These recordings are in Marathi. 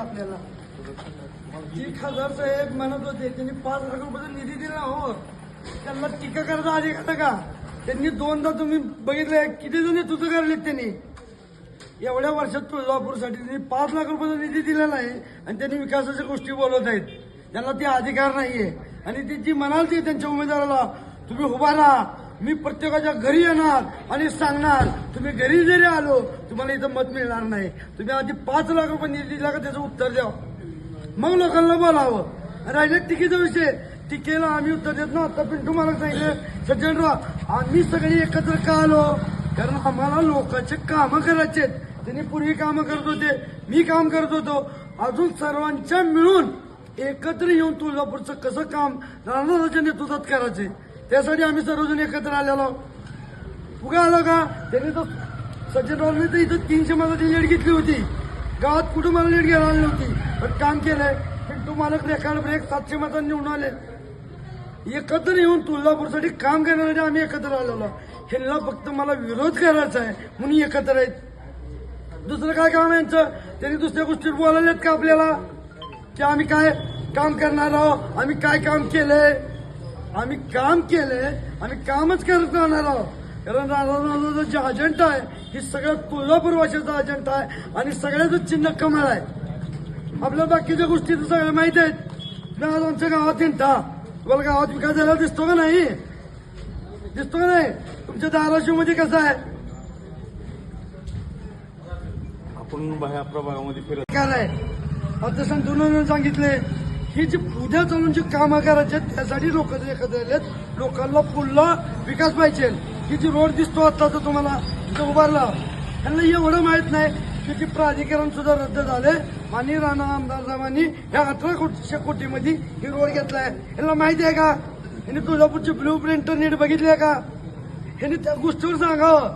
आपल्याला. जी खासदार साहेब म्हणत होते त्यांनी पाच लाख रुपयाचा निधी दिला हो. त्यांना टीका करायचा अधिकार का? त्यांनी दोनदा तुम्ही बघितले किती जण तुझं करलेत त्यांनी? एवढ्या वर्षात तुळजापूरसाठी त्यांनी पाच लाख रुपयाचा निधी दिलेला नाही आणि त्यांनी विकासाच्या गोष्टी बोलत आहेत. त्यांना ते अधिकार नाहीये. आणि ती जी म्हणाल ती त्यांच्या उमेदवाराला तुम्ही उभा राहा मी प्रत्येकाच्या घरी येणार आणि सांगणार तुम्ही घरी जरी आलो तुम्हाला इथं मत मिळणार नाही. तुम्ही आधी पाच लाख रुपये निधी दिला का त्याचं उत्तर द्या. मग लोकांना बोलावं. राहिले तिकीचा विषय टिकेला आम्ही उत्तर देत ना आता पिंटू मला सांगितलं सज्जनराव आम्ही सगळे एकत्र का आलो? कारण आम्हाला लोकांचे कामं करायचे त्यांनी पूर्वी कामं करत होते मी काम करत होतो. अजून सर्वांच्या मिळून एकत्र येऊन तुळजापूरचं कसं काम राणाच्या नेतृत्वात करायचे त्यासाठी आम्ही सर्वजण एकत्र आलेलो. उगा आलो का? त्यांनी तर सज्जनरावने तर इथं तीनशे मताची लीड घेतली होती. गावात कुठं मला लीड घ्यायला आली नव्हती. पण काम केलंय. पिंटू मालक रेखाड ब्रेक सातशे मतांनी निवडून आले. एकत्र येऊन तुळजापूरसाठी काम करण्यासाठी आम्ही एकत्र आलेलो. ह्यांना फक्त मला विरोध करायचा आहे म्हणून एकत्र आहेत. दुसरं काय काम यांचं? त्यांनी दुसऱ्या गोष्टी बोलायलेत का आपल्याला? की आम्ही काय काम करणार आहोत? आम्ही काय काम केलंय? आम्ही काम केलंय आम्ही कामच करत राहणार आहोत. कारण राणाचं जे अजेंडा आहे ही सगळ्या भाषेचा अजेंडा आहे आणि सगळ्याचं चिन्ह कमळ आहे. आपल्या बाकीच्या गोष्टी तर सगळ्या माहीत आहेत. आज आमच्या गावात येणता तुम्हाला गावात विकास झाला दिसतो का नाही? दिसतो का नाही? तुमच्या धाराशिवमध्ये कसं आहे? आपण ह्या प्रभागामध्ये फिरत काय आहे? आता संतुलन सांगितले ही जी उद्या चालून जी कामं करायची आहेत, त्यासाठी लोक एकत्र आलेत लोकांना पुढला विकास पाहिजे. ही जी रोड दिसतो आता तर तुम्हाला इथं उभारला. त्यांना एवढं माहीत नाही की ती प्राधिकरण सुद्धा रद्द झाले मानी राणा आमदार साहेबांनी ह्या अठरा कोटी कोटीमध्ये ही रोड घेतलाय. यांना माहिती आहे का? यांनी तुळजापूरची ब्लू प्रिंट नीट बघितली आहे का? ह्यांनी त्या गोष्टीवर सांगावं.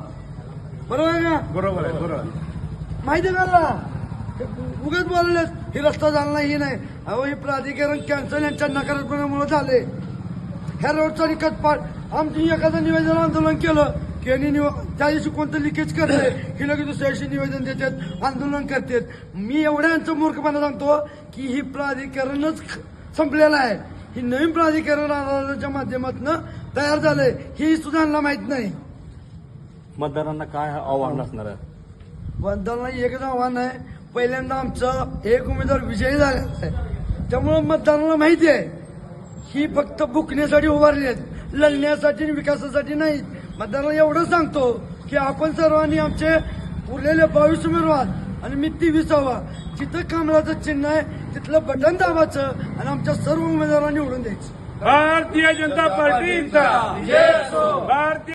बरोबर आहे का? बरोबर आहे बरोबर माहिती आहे का? उगाच बोलले ही रस्ता झाला नाही ही नाही. अहो हे प्राधिकरण कॅन्सल यांच्या नकारात्मकमुळे झाले. ह्या रोडचा निकट पाठ आमची एखादं निवेदन आंदोलन केलं की यांनी निव त्या दिवशी कोणतं लिकेज करते की लगेच दुसऱ्या दिवशी निवेदन देतात आंदोलन करतात. मी एवढ्या यांचं मूर्खपणा सांगतो की ही प्राधिकरणच संपलेलं आहे. ही नवीन प्राधिकरण आंदोलनाच्या माध्यमातून तयार झालंय. ही सुद्धा यांना माहीत नाही. मतदारांना काय आव्हान असणार आहे? मतदारांना एकच आव्हान आहे पहिल्यांदा आमचा एक उमेदवार विजयी झालेला आहे त्यामुळं मतदारांना माहिती आहे ही फक्त बुकण्यासाठी उभारली आहेत लढण्यासाठी आणि विकासासाठी नाही. मतदारांना एवढं सांगतो की आपण सर्वांनी आमचे उरलेले बावीस उमेदवार आणि मी तेविसावा जिथं कमलाचं चिन्ह आहे तिथलं बटन दाबायचं आणि आमच्या सर्व उमेदवारांना निवडून द्यायचं. भारतीय जनता पार्टीचा. भारतीय